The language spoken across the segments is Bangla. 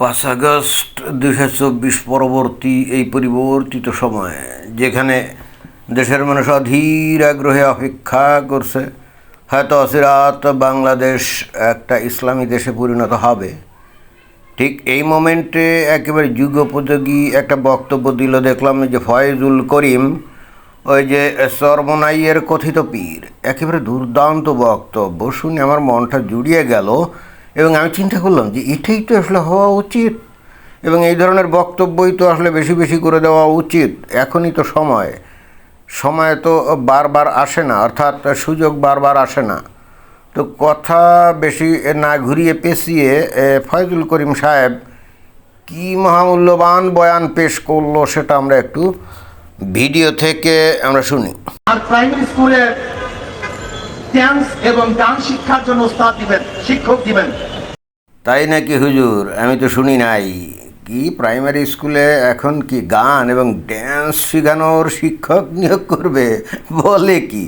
পাঁচ আগস্ট দুই পরবর্তী এই পরিবর্তিত সময়ে, যেখানে দেশের মানুষ অধীর আগ্রহে অপেক্ষা করছে, হয়তো অচিরাত বাংলাদেশ একটা ইসলামী দেশে পরিণত হবে। ঠিক এই মোমেন্টে একেবারে যুগোপযোগী একটা বক্তব্য দিল, দেখলাম যে ফয়েজুল করিম, ওই যে সরমনাইয়ের কথিত পীর। একেবারে দুর্দান্ত বক্তব্য, শুনে আমার মনটা জুড়িয়ে গেল। এবং আমি চিন্তা করলাম যে এটাই তো আসলে হওয়া উচিত। এবং এই ধরনের বক্তব্যই তো আসলে বেশি বেশি করে দেওয়া উচিত। এখনই তো সময়। সময় তো বারবার আসে না, অর্থাৎ সুযোগ বারবার আসে না। তো কথা বেশি না ঘুরিয়ে পেঁচিয়ে ফয়জুল করিম সাহেব কি মহামূল্যবান বয়ান পেশ করল সেটা আমরা একটু ভিডিও থেকে আমরা শুনি। আর প্রাইমারি স্কুলে ড্যান্স এবং গান শিক্ষার জন্য উস্তাদ দিবেন, শিক্ষক দিবেন। তাই নাকি হুজুর? আমি তো শুনি নাই। কি প্রাইমারি স্কুলে এখন কি গান এবং ড্যান্স শেখানোর শিক্ষক নিয়োগ করবে? বলে কি?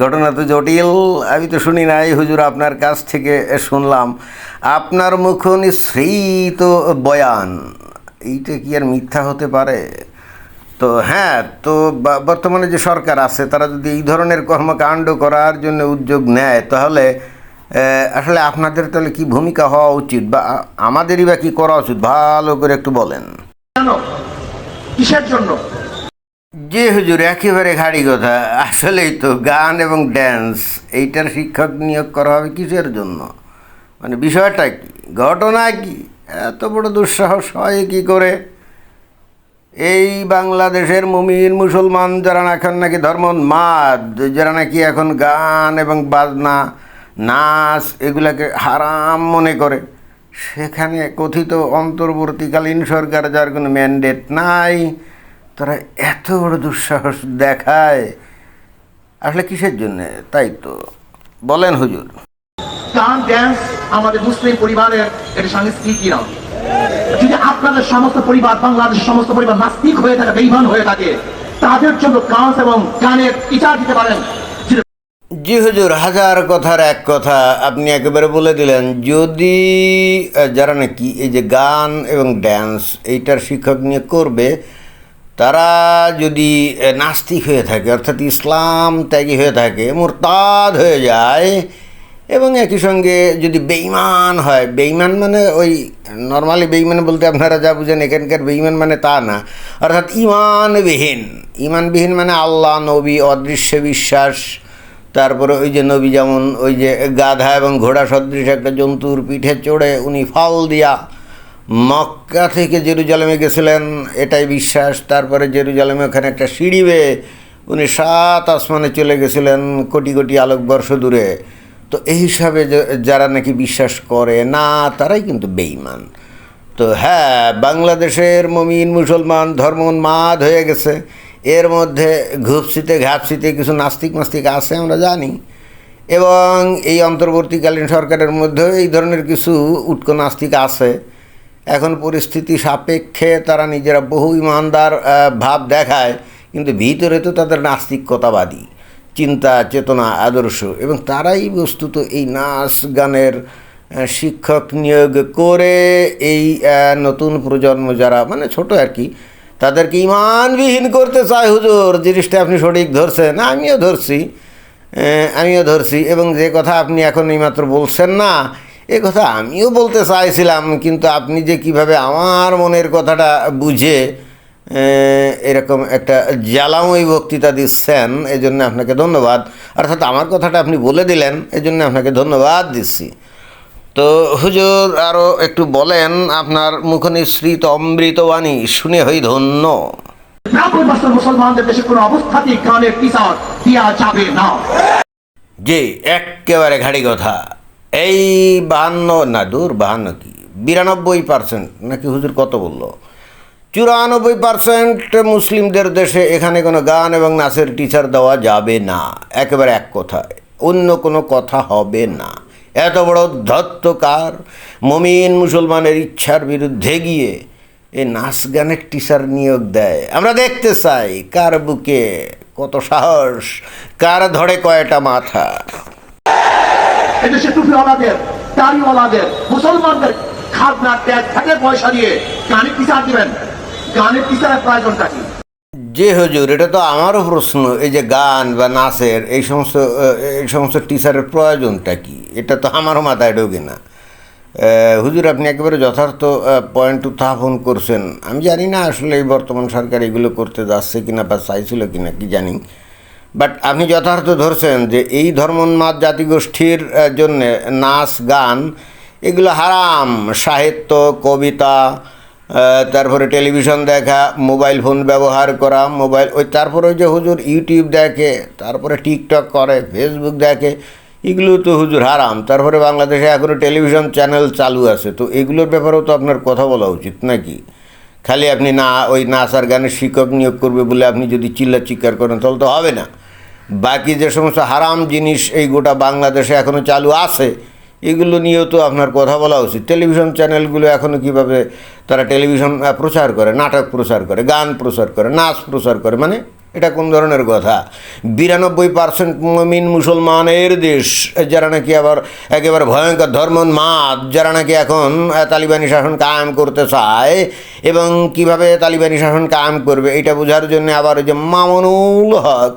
ঘটনা তো জটিল, আমি তো শুনি নাই হুজুর, আপনার কাছ থেকে শুনলাম। আপনার মুখ নিঃসৃত বয়ান। এইটা কি আর মিথ্যা হতে পারে? তো হ্যাঁ তো বর্তমানে যে সরকার আছে তারা যদি এই ধরনের কর্মকাণ্ড করার জন্য উদ্যোগ নেয় তাহলে আসলে আপনাদের তাহলে কি ভূমিকা হওয়া উচিত? বা আমাদেরই বা কি করা উচিত? ভালো করে একটু বলেন। কিসের জন্য? যে হুজুর একেবারে ঘাড়ি কথা। আসলেই তো গান এবং ড্যান্স এইটার শিক্ষক নিয়োগ করা হবে কিসের জন্য? মানে বিষয়টা কি? ঘটনা কি? এত বড় দুঃসাহস হয় কি করে? এই বাংলাদেশের মুমিন মুসলমান যারা এখন নাকি ধর্মোন্মাদ, যারা নাকি এখন গান এবং বাজনা, নাচ এগুলাকে হারাম মনে করে, সেখানে কথিত অন্তর্বর্তীকালীন সরকার যার কোনো ম্যান্ডেট নাই, তারা এত বড় দুঃসাহস দেখায়। আসলে কিসের জন্যে? তাই তো। বলেন হুজুর। গান ড্যান্স আমাদের মুসলিম পরিবারের এটা সংস্কৃতি না। যদি আপনাদের সমস্ত পরিবার, বাংলাদেশের সমস্ত পরিবার নাস্তিক হয়ে থাকে, বেইমান হয়ে থাকে। তাদের জন্য গান এবং গানের টিচার দিতে পারেন। জি হুজুর, হাজার কথার এক কথা। আপনি একেবারে বলে দিলেন, যদি যারা নাকি এই যে গান এবং ড্যান্স এইটার শিক্ষক নিয়ে করবে, তারা যদি নাস্তিক হয়ে থাকে, অর্থাৎ ইসলাম ত্যাগী হয়ে থাকে, মোরতাদ হয়ে যায় এবং একই সঙ্গে যদি বেইমান হয় বেইমান মানে ওই নর্মালি বেইমান বলতে আপনারা যা বুঝেন, এখানকার বেইমান মানে তা না। অর্থাৎ ইমানবিহীন ইমানবিহীন মানে আল্লাহ, নবী, অদৃশ্য বিশ্বাস, তারপরে ওই যে নবী যেমন ওই যে গাধা এবং ঘোড়া সদৃশ একটা জন্তুর পিঠে চড়ে উনি ফল দিয়া মক্কা থেকে জেরুজালেমে গেছিলেন, এটাই বিশ্বাস। তারপরে জেরুজালেমে ওখানে একটা সিঁড়ি বেয়ে উনি সাত আসমানে চলে গেছিলেন, কোটি কোটি আলোকবর্ষ দূরে। তো এই হিসাবে যারা নাকি বিশ্বাস করে, না, তারাই কিন্তু বেইমান তো হ্যাঁ বাংলাদেশের মমিন মুসলমান ধর্মোন্মাদ হয়ে গেছে। এর মধ্যে ঘুপসিতে, ঘাপসিতে কিছু নাস্তিক মাস্তিক আছে, আমরা জানি। এবং এই অন্তর্বর্তীকালীন সরকারের মধ্যেও এই ধরনের কিছু উটকো নাস্তিক আছে। এখন পরিস্থিতি সাপেক্ষে তারা নিজেরা বহু ইমানদার ভাব দেখায়, কিন্তু ভিতরে তো তাদের নাস্তিকতাবাদী। চিন্তা, চেতনা, আদর্শ এবং তারাই বস্তুত এই নাচ গানের শিক্ষক নিয়োগ করে এই নতুন প্রজন্ম যারা মানে ছোট আর কি, তাদেরকে ইমানবিহীন করতে চায় হুজুর। জিনিসটা আপনি সঠিক ধরছেন, আমিও ধরছি আমিও ধরছি এবং যে কথা আপনি এখন এইমাত্র বলছেন না, এ কথা আমিও বলতে চাইছিলাম, কিন্তু আপনি যে কীভাবে আমার মনের কথাটা বুঝে এরকম একটা জ্বালাময়ী বক্তৃতা দিচ্ছেন এই জন্য আপনাকে ধন্যবাদ। অর্থাৎ আমার কথাটা আপনি বলে দিলেন এই জন্য আপনাকে ধন্যবাদ দিচ্ছি। তো হুজুর আরও একটু বলেন আপনার মুখনিসৃত অমৃতবাণী শুনে হই ধন্য। ব্রাহ্মণ মুসলমানদের দেশে কোনো অবস্থাতেই গানের টিচার দেওয়া যাবে না। জি একেবারে ঘাড়ি কথা। এই বাহান্ন না দূর বাহান্ন কি? বিরানব্বই পার্সেন্ট নাকি হুজুর কত বলল? চুরানব্বই পার্সেন্ট মুসলিমদের দেশে এখানে কোনো গান এবং নাচের টিচার দেওয়া যাবে না। একেবারে এক কথায়। অন্য কোনো কথা হবে না। এত বড় ধত্তকার, মমিন মুসলমানের ইচ্ছার বিরুদ্ধে গিয়ে এ নাচ গানের টিচার নিয়োগ দেয়। আমরা দেখতে চাই কার বুকে কত সাহস, কার ধরে কয়টা মাথা। মুসলমানদের ভ্যাটের পয়সা দিয়ে গানের টিচার দিবেন। গানের টিচারের যে হুজুর, এটা তো আমারও প্রশ্ন, এই যে গান বা নাচের এই সমস্ত এই সমস্ত টিচারের প্রয়োজনটা কি? এটা তো আমারও মাথায় ঢোকে না। হুজুর, আপনি একেবারে যথার্থ পয়েন্ট উত্থাপন করছেন। আমি জানি না আসলে এই বর্তমান সরকার এগুলো করতে যাচ্ছে কিনা বা চাইছিল কিনা, কি জানি। বাট আপনি যথার্থ ধরছেন যে এই ধর্মোন্মাদ জাতিগোষ্ঠীর জন্য নাচ, গান, এগুলো হারাম। সাহিত্য, কবিতা তারপরে টেলিভিশন দেখা, মোবাইল ফোন ব্যবহার করা, মোবাইল ওই তারপরে যে হুজুর ইউটিউব দেখে, তারপরে টিকটক করে, ফেসবুক দেখে, এগুলো তো হুজুর হারাম। তারপরে বাংলাদেশে এখনও টেলিভিশন চ্যানেল চালু আছে। তো এগুলোর ব্যাপারেও তো আপনার কথা বলা উচিত নাকি? খালি আপনি না, ওই নাচ আর গানের শিক্ষক নিয়োগ করবে বলে আপনি যদি চিল্লা চিৎকার করেন, তাহলে তো হবে না। বাকি যে সমস্ত হারাম জিনিস এই গোটা বাংলাদেশে এখনও চালু আছে এগুলো নিয়েও তো আপনার কথা বলা উচিত। টেলিভিশন চ্যানেলগুলো এখনও কীভাবে তারা টেলিভিশন প্রচার করে, নাটক প্রচার করে, গান প্রচার করে, নাচ প্রচার করে মানে এটা কোন ধরনের কথা? বিরানব্বই পার্সেন্ট মমিন মুসলমানের দেশ, যারা নাকি আবার একেবারে ভয়ঙ্কর ধর্মোন্মাদ, যারা নাকি এখন তালিবানি শাসন কায়েম করতে চায় এবং কীভাবে তালিবানি শাসন কায়েম করবে, এটা বোঝার জন্য আবার যে মামুনুল হক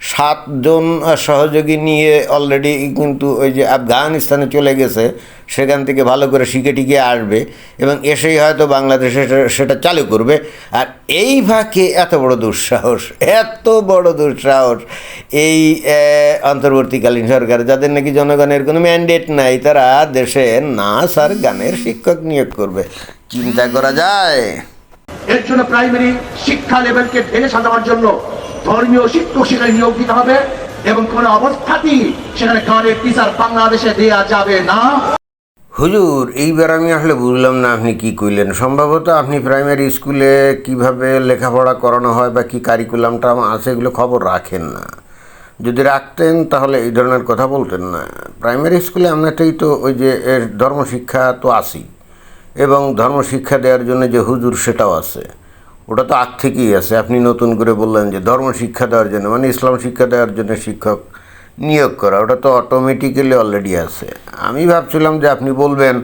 সাতজন সহযোগী নিয়ে অলরেডি কিন্তু ওই যে আফগানিস্তানে চলে গেছে, সেখান থেকে ভালো করে শিখে টিকে আসবে এবং এসেই হয়তো বাংলাদেশে সেটা- চালু করবে। আর এই ফাঁকে এত বড় দুঃসাহস, এত বড় দুঃসাহস, এই অন্তর্বর্তীকালীন সরকার, যাদের নাকি জনগণের কোনো ম্যান্ডেট নাই, তারা দেশে নাচ আর গানের শিক্ষক নিয়োগ করবে। চিন্তা করা যায়। এর জন্য প্রাইমারি শিক্ষা লেভেলকে ঢেলে সাজানোর জন্য ধর্মীয় শিক্ষক সেখানে নিয়োগ দিতে হবে এবং কোন অবস্থাতেই সেখানে গানের টিচার বাংলাদেশে দেয়া যাবে না। হুজুর, এইবার আমি আসলে বুঝলাম না আপনি কি কইলেন। সম্ভবত আপনি প্রাইমারি স্কুলে কীভাবে লেখাপড়া করানো হয় বা কি কারিকুলামটা আছে এগুলো খবর রাখেন না। যদি রাখতেন তাহলে এই ধরনের কথা বলতেন না। প্রাইমারি স্কুলে আপনারটাই তো ওই যে ধর্মশিক্ষা তো আসি এবং ধর্মশিক্ষা দেওয়ার জন্য যে হুজুর সেটাও আছে। ওটা তো আগ থেকেই আছে। আপনি নতুন করে বললেন যে ধর্ম শিক্ষা দেওয়ার জন্য মানে ইসলাম শিক্ষা দেওয়ার জন্য শিক্ষক নিয়োগ করা, ওটা তো অটোমেটিক্যালি অলরেডি আছে। আমি ভাবছিলাম যে আপনি বলবেন,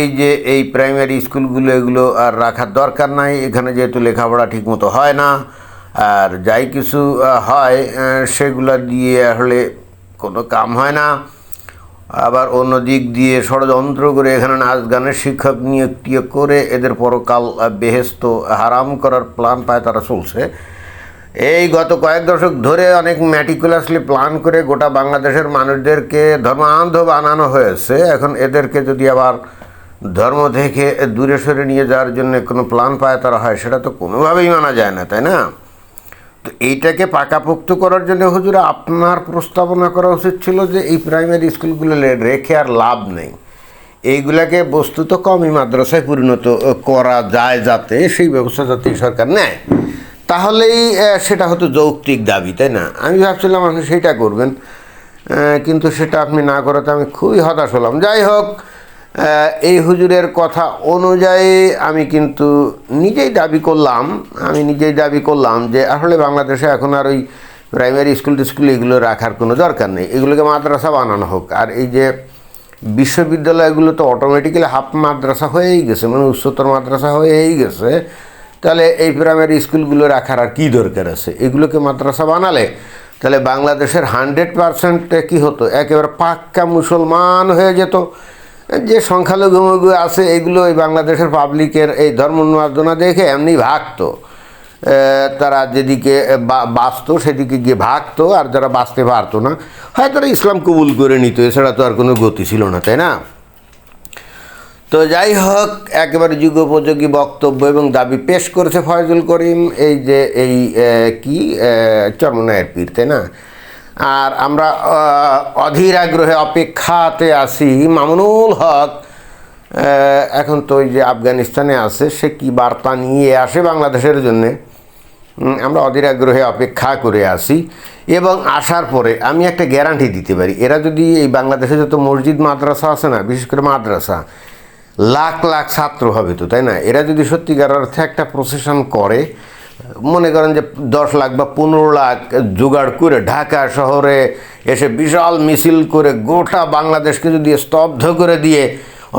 এই যে এই প্রাইমারি স্কুলগুলো এগুলো আর রাখার দরকার নাই, এখানে যেহেতু লেখাপড়া ঠিকমতো হয় না, আর যাই কিছু হয় সেগুলা দিয়ে আসলে কোনো কাম হয় না। আবার অন্য দিক দিয়ে ষড়যন্ত্র করে এখানে নাচ গানের শিক্ষক নিয়োগ টিয়োগ করে এদের পরকাল বেহেস্ত হারাম করার প্ল্যান পায় তারা চলছে। এই গত কয়েক দশক ধরে অনেক ম্যাটিকুলাসলি প্ল্যান করে গোটা বাংলাদেশের মানুষদেরকে ধর্মান্ধ বানানো হয়েছে। এখন এদেরকে যদি আবার ধর্ম থেকে দূরে সরে নিয়ে যাওয়ার জন্য কোনো প্ল্যান পায় তারা হয়, সেটা তো কোনোভাবেই মানা যায় না, তাই না? তো এইটাকে পাকাপোক্ত করার জন্য হুজুর আপনার প্রস্তাবনা করা উচিত ছিল যে এই প্রাইমারি স্কুলগুলো রেখে আর লাভ নেই। এইগুলাকে বস্তুত কমই মাদ্রাসায় পরিণত করা যায় যাতে সেই ব্যবস্থা যাতে সরকার নেয়। তাহলেই সেটা হতো যৌক্তিক দাবি, তাই না? আমি ভাবছিলাম আপনি সেটা করবেন কিন্তু সেটা আপনি না করাতে আমি খুবই হতাশ হলাম। যাই হোক এই হুজুরের কথা অনুযায়ী আমি কিন্তু নিজেই দাবি করলাম, আমি নিজেই দাবি করলাম যে আসলে বাংলাদেশে এখন আর ওই প্রাইমারি স্কুল টিস্কুল এগুলো রাখার কোনো দরকার নেই। এগুলোকে মাদ্রাসা বানানো হোক। আর এই যে বিশ্ববিদ্যালয়গুলো তো অটোমেটিক্যালি হাফ মাদ্রাসা হয়েই গেছে মানে উচ্চতর মাদ্রাসা হয়েই গেছে। তাহলে এই প্রাইমারি স্কুলগুলো রাখার আর কী দরকার আছে? এগুলোকে মাদ্রাসা বানালে তাহলে বাংলাদেশের হান্ড্রেড পারসেন্ট কী হতো? একেবারে পাক্কা মুসলমান হয়ে যেত। যে সংখ্যালঘুমঘু আছে, এগুলো এই বাংলাদেশের পাবলিকের এই ধর্মোন্মাদনা দেখে এমনি ভাগতো। তারা যেদিকে বাঁচতো, সেদিকে গিয়ে ভাগতো, আর যারা বাঁচতে পারতো না, হয়তো তারা ইসলাম কবুল করে নিত, এছাড়া তো আর কোনো গতি ছিল না, তাই না? তো যাই হোক, একেবারে যুগোপযোগী বক্তব্য এবং দাবি পেশ করেছে ফয়জুল করিম, এই যে, এই কি? চরমনায়ের পীর, তাই না? আর আমরা অধীর আগ্রহে অপেক্ষাতে আসি মামুনুল হক এখন তো ওই যে আফগানিস্তানে আছে, সে কি বার্তা নিয়ে আসে বাংলাদেশের জন্যে? আমরা অধীর আগ্রহে অপেক্ষা করে আসি এবং আসার পরে আমি একটা গ্যারান্টি দিতে পারি। এরা যদি এই বাংলাদেশে যত মসজিদ, মাদ্রাসা আছে না, বিশেষ করে মাদ্রাসা, লাখ লাখ ছাত্র হবে তো, তাই না? এরা যদি সত্যিকার অর্থে একটা প্রসেশন করে মনে করেন যে দশ লাখ বা পনেরো লাখ জোগাড় করে ঢাকা শহরে এসে বিশাল মিছিল করে গোটা বাংলাদেশকে যদি স্তব্ধ করে দিয়ে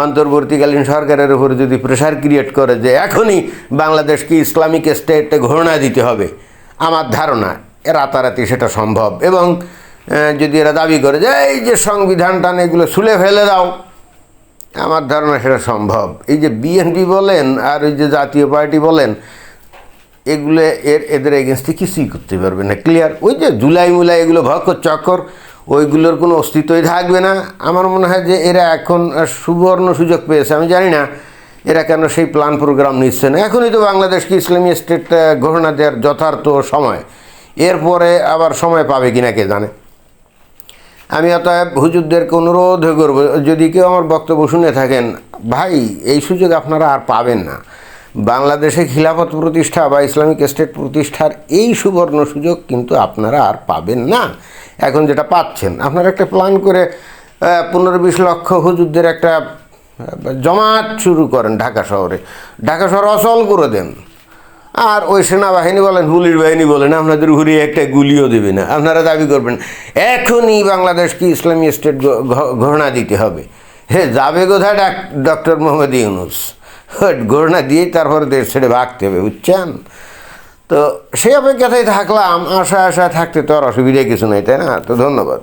অন্তর্বর্তীকালীন সরকারের উপরে যদি প্রেশার ক্রিয়েট করে যে এখনই বাংলাদেশকে ইসলামিক স্টেটে ঘোষণা দিতে হবে, আমার ধারণা রাতারাতি সেটা সম্ভব। এবং যদি এরা দাবি করে যে এই যে সংবিধান টান এগুলো ছুলে ফেলে দাও, আমার ধারণা সেটা সম্ভব। এই যে বিএনপি বলেন আর ওই যে জাতীয় পার্টি বলেন এগুলো এর, এদের এগেনস্টে কিছুই করতে পারবে না। ক্লিয়ার ওই যে জুলাই মুলাই এগুলো ভক্কর চক্কর, ওইগুলোর কোনো অস্তিত্বই থাকবে না। আমার মনে হয় যে এরা এখন সুবর্ণ সুযোগ পেয়েছে। আমি জানি না এরা কেন সেই প্ল্যান প্রোগ্রাম নিচ্ছে না। এখনই তো বাংলাদেশকে ইসলামী স্টেট ঘোষণা দেওয়ার যথার্থ সময়। এরপরে আবার সময় পাবে কিনা কে জানে? আমি অতএব হুজুরদেরকে অনুরোধ করব, যদি কেউ আমার বক্তব্য শুনে থাকেন, ভাই, এই সুযোগ আপনারা আর পাবেন না। বাংলাদেশে খিলাফত প্রতিষ্ঠা বা ইসলামিক স্টেট প্রতিষ্ঠার এই সুবর্ণ সুযোগ কিন্তু আপনারা আর পাবেন না। এখন যেটা পাচ্ছেন, আপনারা একটা প্ল্যান করে পনেরো বিশ লক্ষ হুজুরদের একটা জমাট শুরু করেন ঢাকা শহরে। ঢাকা শহর অচল করে দেন। আর ওই সেনাবাহিনী বলেন পুলিশ বাহিনী বলেন, আপনাদের ঘুরিয়ে একটা গুলিও দেবে না। আপনারা দাবি করবেন, এখনই বাংলাদেশকে ইসলামী স্টেট ঘোষণা দিতে হবে। হে, যাবে কোথায় ডাক, ডক্টর মোহাম্মদ ইউনুস? ঘোষণা দিয়েই তারপরে দেশ ছেড়ে ভাগতে হবে, বুঝছেন? তো সেই অপেক্ষাতেই থাকলাম আশা আশা থাকতে তো আর অসুবিধা কিছু নেই, তাই না? তো ধন্যবাদ।